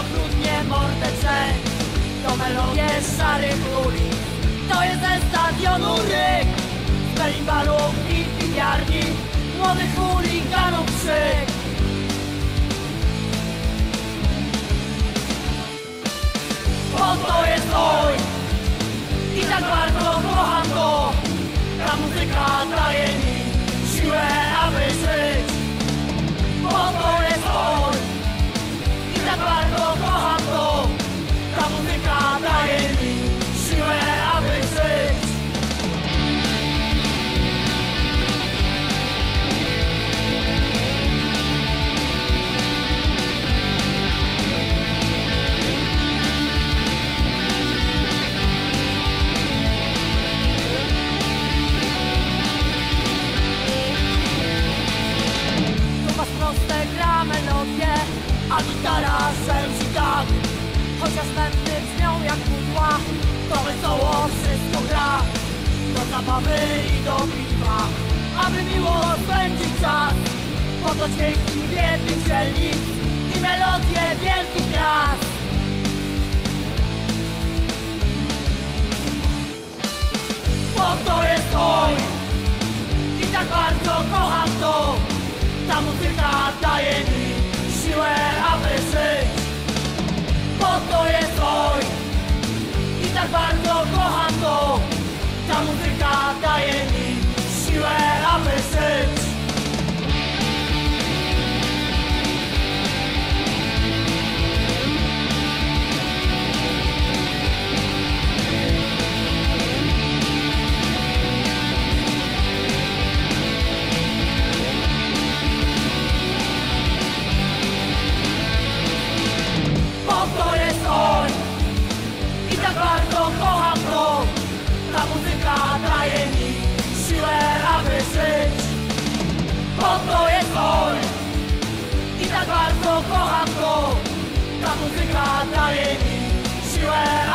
okrutnie mordercze To melodie szarych ulic To jest ze stadionu ryk. Z beribarów i piniarni Młodych chuliganów krzyk. Bo to jest oj. I tak bardzo kocham go. Ta muzyka daje mi A gitara szędzi tak. Chociaż będę brzmią jak pudła To wesoło wszystko gra. Do zabawy i do piwa Aby miło spędzić czas. Po to dźwięki biednych dzielnic I melodie wielkich miast muzyka daje mi siłę.